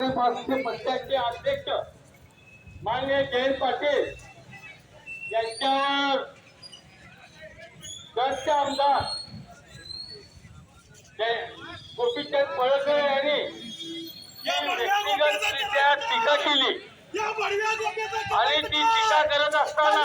पक्षाचे अध्यक्ष मान्य जयंत पाटील यांच्यावर गटचे आमदार जय- गोपीचंद पळकर यांनी व्यक्तिगतरित्या टीका केली. आणि ती टीका करत असताना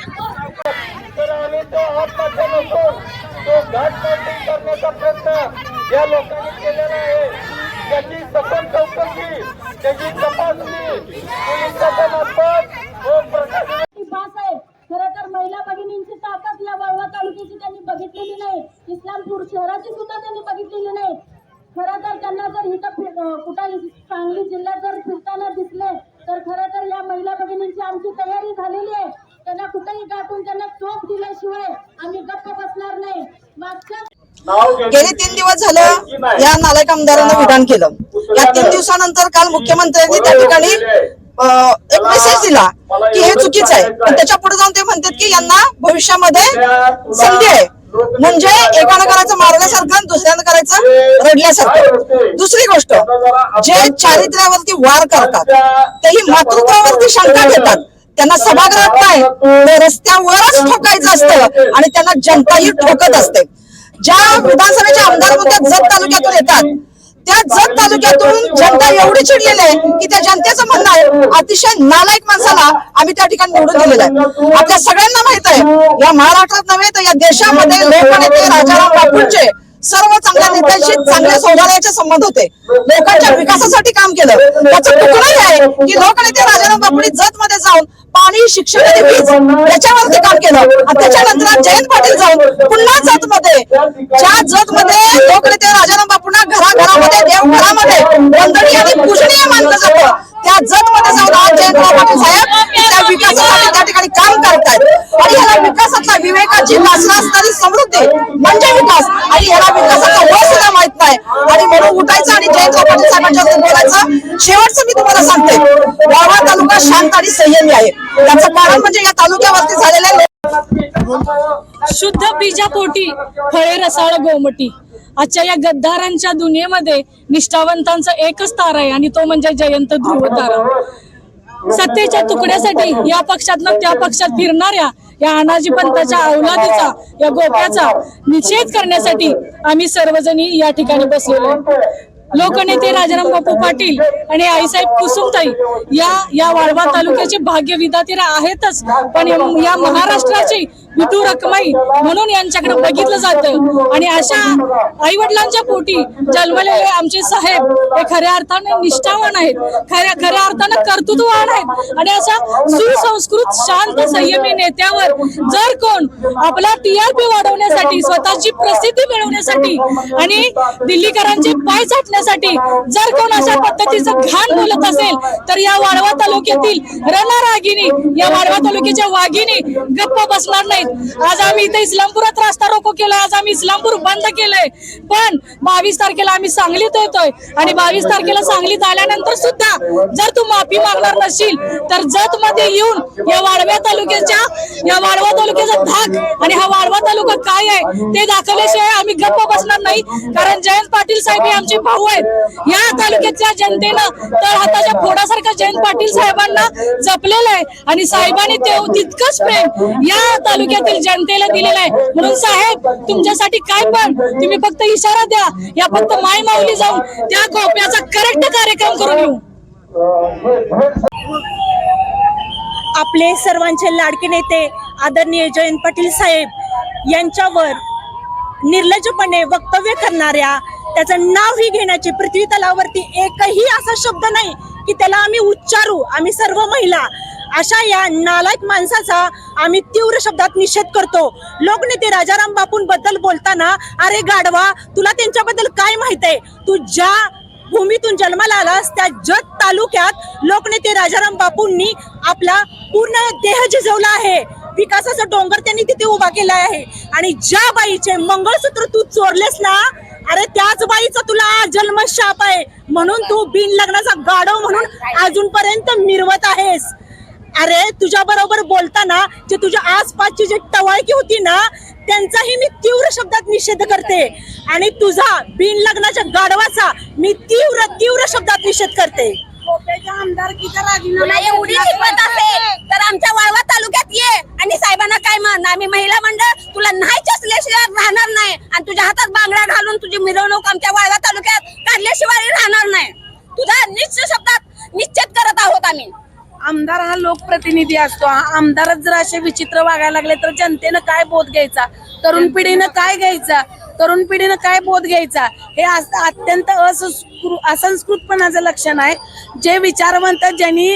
तर आम्ही तो आत्महत्या नसून तो घाटमांडी करण्याचा प्रयत्न या लोकांनी केलेला आहे त्याची सखोल चौकशी त्याची तपासणी पोलिसाच्या मार्फत व प्रशासना ती बास आहे खरं तर महिला भगिनींची ताकद या वाळवा तालुक्याची त्यांनी बघितलेली नाही इस्लामपूर शहराची सुद्धा त्यांनी बघितलेली नाही खरं तर त्यांना जर इथं फिर- अं, कुठं सांगली जिल्ह्यात जर फिरताना दिसले तर खरं तर या महिला भगिनींची आमची तयारी झालेली आहे त्यांना कुठेही गाठून त्यांना चोप दिल्याशिवाय आम्ही गप्प बसणार नाही मागच्या नाव गेले तीन दिवस झालं या नालायक आमदारांना विधान केलं. या तीन दिवसानंतर काल मुख्यमंत्र्यांनी त्या ठिकाणी एक मेसेज दिला की हे चुकीचं आहे. पण त्याच्या पुढे जाऊन ते म्हणतात की यांना भविष्यामध्ये संधी आहे. म्हणजे एकानं करायचं मारण्यासारखं आणि दुसऱ्यानं करायचं रडल्यासारखं. दुसरी गोष्ट जे चारित्र्यावरती वार करतात तेही मातृत्वावरती शंका घेतात. त्यांना सभागृहात नाही तर रस्त्यावरच ठोकायचं असतं आणि त्यांना जनताही ठोकत असते. ज्या विधानसभेचे आमदार म्हणतात जत तालुक्यातून येतात. त्या जत तालुक्यातून जनता एवढी चिडलेली आहे की त्या जनतेचं म्हणणं आहे अतिशय नालायक माणसाला आम्ही त्या ठिकाणी निवडून दिलेलं आहे. आपल्या सगळ्यांना माहीत आहे या महाराष्ट्रात नव्हे तर या देशामध्ये लोकनेते राजाराम बापूंचे सर्व चांगल्या नेत्यांशी चांगल्या सौभाग्याचे संबंध होते. लोकांच्या विकासासाठी काम केलं. त्याचं तुकडही आहे की लोकनेते राजाराम बापूंनी जत मध्ये जाऊन पाणी शिक्षण आणि वीज याच्यावरती काम केलं. आणि त्याच्यानंतर जयंत पाटील जाऊन पुन्हा जत मध्ये ज्या जत मध्ये लोकनेते राजाराम बापूंना घराघरामध्ये देवघरामध्ये वंदनीय आणि पूजनीय मानलं जातं त्या जत मध्ये जाऊन आज जयंतराव पाटील साहेब त्या विकासासाठी ठिकाणी काम करतायत. आणि याला विकासातला विवेकाची नासरा असणारी समृद्धी म्हणजे विकास. आणि याला विकासाचा वय सुद्धा माहीत नाही. आणि म्हणून उठायचं आणि जयंतराव पाटील साहेबांच्या बोलायचं शेवटचं मी तुम्हाला सांगते. वाळवा तालुका शांत आणि संयमी आहे. त्याचं कारण म्हणजे या तालुक्यावरती झालेले शुद्ध बीजापोटी फळे रसाळ गोमटी. आजच्या या गद्दारांच्या दुनियेमध्ये निष्ठावंतांचा एकच तारा आहे आणि तो म्हणजे जयंत ध्रुव तारा. सत्तेच्या तुकड्यासाठी या पक्षातनं त्या पक्षात फिरणाऱ्या या अनाजी पंताच्या अवलादीचा या गोप्याचा निषेध करण्यासाठी आम्ही सर्वजणी या ठिकाणी बसलेलो लोकनेते राजाराम बापू पाटील आणि आईसाहेब कुसुमताई या या वाळवा तालुक्याचे भाग्य विधाते आहेतच. पण या महाराष्ट्राची विठू रखमाई म्हणून यांच्याकडे बघितलं जातं. आणि अशा आई वडिलांच्या पोटी जन्मलेले आमचे साहेब हे खऱ्या अर्थाने निष्ठावान आहेत. खऱ्या खऱ्या अर्थानं कर्तृत्ववान आहेत. आणि अशा सुसंस्कृत शांत संयमी नेत्यावर जर कोण आपला टीआरपी वाढवण्यासाठी स्वतःची प्रसिद्धी मिळवण्यासाठी आणि दिल्लीकरांचे पाय चाटण्यासाठी जर कोण अशा पद्धतीचं घाण बोलत असेल तर या वाळवा तालुक्यातील रणारागिनी या वाळवा तालुक्याच्या वाघिनी गप्प बसणार नाही. नाहीत आज आम्ही इथे इस्लामपुरात रास्ता रोको केला आज आम्ही इस्लामपूर बंद केलंय. पण बावीस तारखेला आम्ही सांगलीत येतोय. आणि बावीस तारखेला सांगलीत आल्यानंतर सुद्धा जर तू माफी मागणार नशील तर जत मध्ये येऊन या वाळव्या तालुक्याच्या या वाळवा तालुक्याचा धाक आणि हा वाळवा तालुका काय आहे ते दाखवल्याशिवाय आम्ही गप्प बसणार नाही. कारण जयंत पाटील साहेब हे आमचे भाऊ आहेत. या तालुक्यातल्या जनतेनं तर हाताच्या फोडासारखं जयंत पाटील साहेबांना जपलेलं आहे. आणि साहेबांनी ते तितकंच प्रेम या तालुक्यातील जनतेला दिलेला आहे. म्हणून साहेब तुमच्यासाठी काय पण तुम्ही फक्त इशारा द्या. या फक्त माय माऊली जाऊन त्या गोप्याचा करेक्ट कार्यक्रम करून येऊ. आपले सर्वांचे लाडके नेते आदरणीय जयंत पाटील साहेब यांच्यावर निर्लज्जपणे वक्तव्य करणाऱ्या त्याचं नावही घेण्याची पृथ्वी तलावरती एकही असा शब्द नाही की त्याला आम्ही उच्चारू. आम्ही सर्व महिला अशा या नालायक माणसाचा आम्ही तीव्र शब्दात निषेध करतो. लोकनेते राजाराम बापूंबद्दल बोलताना अरे गाढवा तुला त्यांच्याबद्दल काय माहीत आहे? तू ज्या भूमीतून जन्माला आलास त्या जत तालुक्यात लोकनेते राजाराम बापूंनी आपला पूर्ण देह झिजवला आहे. विकासाचा डोंगर त्यांनी तिथे उभा केला आहे. आणि ज्या बाईचे मंगळसूत्र तू चोरलेस ना अरे त्याच बाईचा तुला जन्म शाप आहे. म्हणून तू बिन लग्नाचा गाडव म्हणून अजूनपर्यंत मिरवत आहेस. अरे तुझ्या बरोबर बोलताना जे तुझ्या आसपासची जी टवाळकी होती ना त्यांचाही मी तीव्र शब्दात निषेध करते. आणि तुझा बिन लग्नाच्या गाढवाचा मी तीव्र तीव्र शब्दात निषेध करते. तुला एवढी हिंमत असेल तर आमच्या वाळवा तालुक्यात ये. आणि साहेबांना काय म्हण आम्ही महिला मंडळ तुला नाही चसल्याशिवाय राहणार नाही. आणि तुझ्या हातात बांगड्या घालून तुझी मिरवणूक आमच्या वाळवा तालुक्यात काढल्याशिवाय राहणार नाही. तुझा निश्चित शब्दात निश्चित करत आहोत आम्ही. आमदार हा लोकप्रतिनिधी असतो. हा आमदारच जर असे विचित्र वागायला लागले तर जनतेनं काय बोध घ्यायचा? तरुण पिढीनं काय घ्यायचा? तरुण पिढीनं काय बोध घ्यायचा? हे अत्यंत असंस्कृ असंस्कृतपणाचं लक्षण आहे. जे विचारवंत ज्यांनी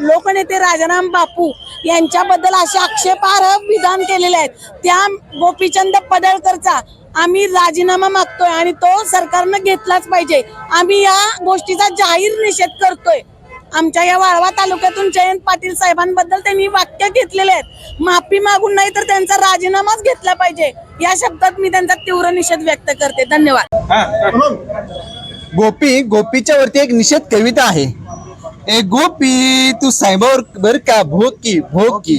लोकनेते राजाराम बापू यांच्याबद्दल असे आक्षेपार्ह विधान केलेले आहेत. त्या गोपीचंद पडळकरचा आम्ही राजीनामा मागतोय आणि तो सरकारनं घेतलाच पाहिजे. आम्ही या गोष्टीचा जाहीर निषेध करतोय. आमच्या या वाळवा तालुक्यातून जयंत पाटील साहेबांबद्दल त्यांनी वाक्य घेतलेले आहेत. माफी मागून नाही तर त्यांचा राजीनामाच घेतला पाहिजे. या शब्दात मी त्यांचा तीव्र निषेध व्यक्त करते. धन्यवाद. गोपी गोपीच्या वरती एक निषेध कविता आहे. ए गोपी तू साहेबावर बर का? भोकी भोकी.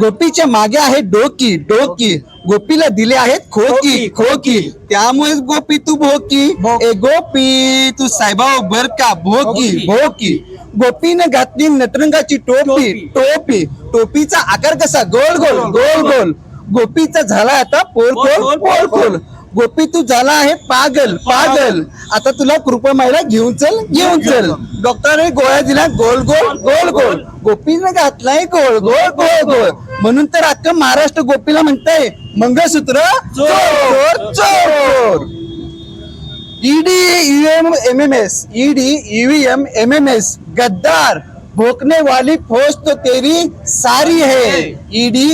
गोपीच्या मागे आहे डोकी डोकी. गोपीला दिले आहेत खोकी खोकी त्यामुळे गोपी तू भोकी. ए गोपी तू साहेबावर बर का? भोकी. भोकी. गोपीने घातली नटरंगाची टोपी. टोपी. टोपीचा आकार कसा? गोल गोल. गोल गोल गोपीचा झाला आता पोरखोल पोरखोल गोपी तू झाला आहे पागल पागल. आता तुला कृपा मायला घेऊन चल घेऊन चल. डॉक्टरने गोळ्या दिल्या गोल गोल गोल गोल गोपीने घातलाय गोल गोल गोल गोल म्हणून तर अख्खं महाराष्ट्र गोपीला म्हणताय मंगळसूत्र चोर. चोर. गद्दार, भोकने वाली फौज तो तेरी सारी है। ईडी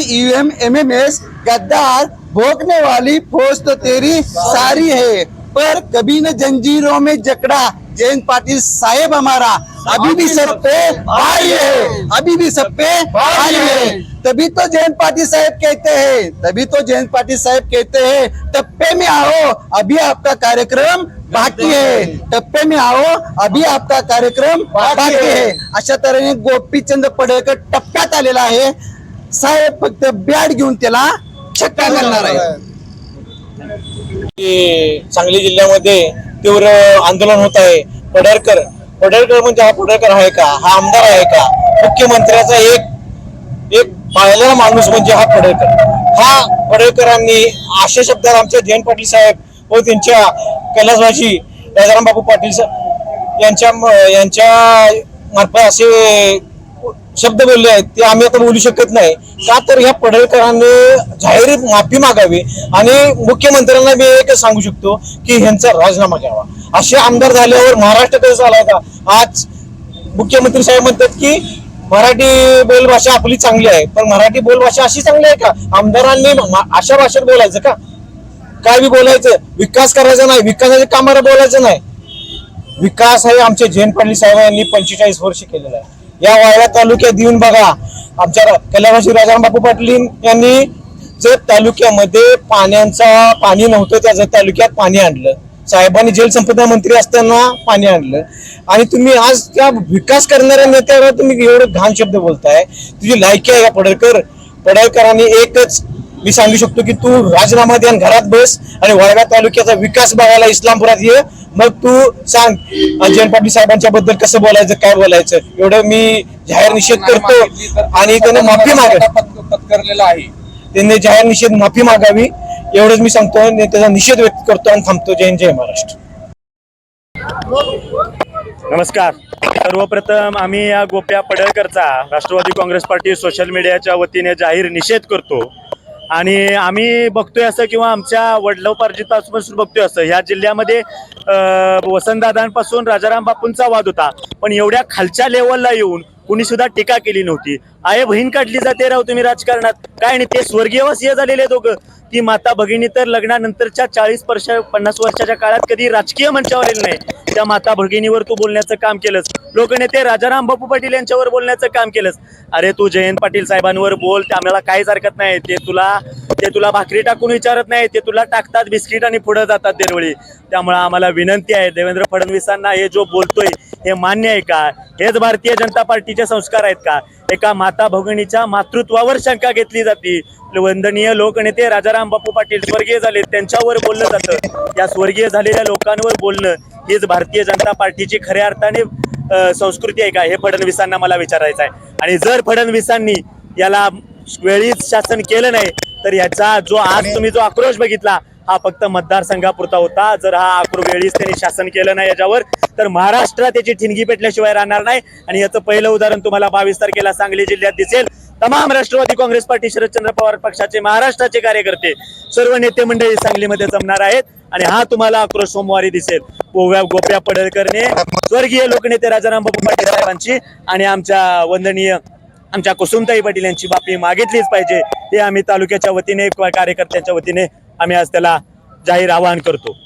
एम एम एस गद्दार, भोकने वाली फौज तो तेरी सारी है। पर कभी न जंजीरों में जकड़ा। जयंत पाटिल साहेब हमारा। अभी भी सब पे भाई है। अभी भी सब पे भाई है। तभी तो जयंत पाटिल साहब कहते हैं। तभी तो जयंत पाटिल साहब कहते हैं टप्पे में आओ अभी आपका कार्यक्रम बाकी है। टप्पे में आओ अभी आपका कार्यक्रम बाकी है। अशा तऱ्हेने गोपीचंद पडळकर टप्प्यात आलेला आहे। साहेब फक्त बॅट घेऊन त्याला छक्का करणार आहे सांगली जिल्ह्यामध्ये तीव्र आंदोलन होत आहे. पडळकर पडळकर म्हणजे हा पडळकर आहे का? हा आमदार आहे का? मुख्यमंत्र्याचा एक एक पाळलेला माणूस म्हणजे हा पडळकर. हा पडळकरांनी अशा शब्दात आमचे जयंत पाटील साहेब व त्यांच्या कैलासवासी राजाराम बापू पाटील यांच्या यांच्या मार्फत असे शब्द बोलले आहेत ते आम्ही आता बोलू शकत नाही. का तर ह्या पडळकरांनी जाहीर माफी मागावी आणि मुख्यमंत्र्यांना मी एक सांगू शकतो की ह्यांचा राजीनामा घ्यावा. असे आमदार झाल्यावर महाराष्ट्र कसं झाला का आज मुख्यमंत्री साहेब म्हणतात की मराठी बोलभाषा आपली चांगली आहे पण मराठी बोलभाषा अशी चांगली आहे का? आमदारांनी अशा भाषेत बोलायचं का? काय बी बोलायचं? विकास करायचा नाही विकासाच्या कामाला बोलायचं नाही. विकास हे आमचे जयंत पाटील साहेबांनी पंचेचाळीस वर्ष केलेला आहे. या वाळवा तालुक्यात येऊन बघा. आमच्या कैलासवासी राजाराम बापू पाटील यांनी जत तालुक्यामध्ये पाण्याचा पाणी नव्हतं त्या जत तालुक्यात पाणी आणलं. साहेबांनी जलसंपदा मंत्री असताना पाणी आणलं. आणि तुम्ही आज त्या विकास करणाऱ्या नेत्यावर तुम्ही एवढं घाण शब्द बोलताय. तुझी लायकी आहे का पडळकर? पडळकरांनी एकच मी सांगू शकतो की तू राजीनामा दे आणि घरात बस आणि वाळवा तालुक्याचा विकास बघायला इस्लामपुरात ये. मग तू सांग आणि जयंत पाटील साहेबांच्या बद्दल कसं बोलायचं काय बोलायचं? एवढं मी जाहीर निषेध करतो आणि त्याने माफी माग पत्करलेला आहे. त्यांनी जाहीर निषेध माफी मागावी. एवढंच मी सांगतो आणि त्याचा निषेध व्यक्त करतो आणि थांबतो. जय जय महाराष्ट्र. नमस्कार. सर्वप्रथम आम्ही या गोप्या पडळकरचा राष्ट्रवादी काँग्रेस पार्टी सोशल मीडियाच्या वतीने जाहीर निषेध करतो. आणि आम्ही बघतोय असं किंवा आमच्या वडिलोपार्जितापासून बघतोय असं. ह्या जिल्ह्यामध्ये वसंतदादांपासून राजाराम बापूंचा वाद होता. पण एवढ्या खालच्या लेवलला येऊन कुणी सुद्धा टीका केली नव्हती. आहे बहीण काढली जाते राव तुम्ही राजकारणात. काय नाही ते स्वर्गीयवासीय झालेले दोघं. ती माता भगिनी तर लग्नानंतरच्या चाळीस वर्ष पन्नास वर्षाच्या काळात कधी राजकीय मंचावर आलेली नाही. त्या माता भगिनीवर तू बोलण्याचं काम केलंस. लोकनेते राजाराम बापू पाटील यांच्यावर बोलण्याचं काम केलंस. अरे तू जयंत पाटील साहेबांवर बोल ते आम्हाला काहीच हरकत नाही. ते तुला ते तुला भाकरी टाकून विचारत नाही ते तुला टाकतात बिस्किट आणि पुढे जातात दरवेळी त्यामुळे आम्हाला विनंती आहे देवेंद्र फडणवीसांना हे जो बोलतोय हे मान्य आहे का? हेच भारतीय जनता पार्टीचे संस्कार आहेत का? एका माता भगिनीच्या मातृत्वावर शंका घेतली जाते. वंदनीय लोकनेते राजाराम बापू पाटील स्वर्गीय झाले त्यांच्यावर बोललं जातं. या स्वर्गीय झालेल्या लोकांवर बोलणं हीच भारतीय जनता पार्टीची खऱ्या अर्थाने संस्कृती आहे का? हे फडणवीसांना मला विचारायचं आहे. आणि जर फडणवीसांनी याला वेळीच शासन केलं नाही तर याचा जो आज तुम्ही जो आक्रोश बघितला हा फक्त मतदारसंघापुरता होता. जर हा आक्रोश वेळीच त्यांनी शासन केलं नाही याच्यावर तर महाराष्ट्रात त्याची ठिणगी पेटल्याशिवाय राहणार नाही. आणि याचं पहिलं उदाहरण तुम्हाला बावीस तारखेला सांगली जिल्ह्यात दिसेल. तमाम राष्ट्रवादी काँग्रेस पार्टी शरदचंद्र पवार पक्षाचे महाराष्ट्राचे कार्यकर्ते सर्व नेते मंडळी सांगलीमध्ये जमणार आहेत. आणि हा तुम्हाला आक्रोश सोमवारी दिसेल. गोव्या गोप्या पडळकरने स्वर्गीय लोकनेते राजाराम बापू पाटील साहेबांची आणि आमच्या वंदनीय आमच्या कुसुमताई पाटील यांची बापी मागितलीच पाहिजे. हे आम्ही तालुक्याच्या वतीने किंवा कार्यकर्त्यांच्या वतीने आम्ही आज त्याला जाहीर आवाहन करतो.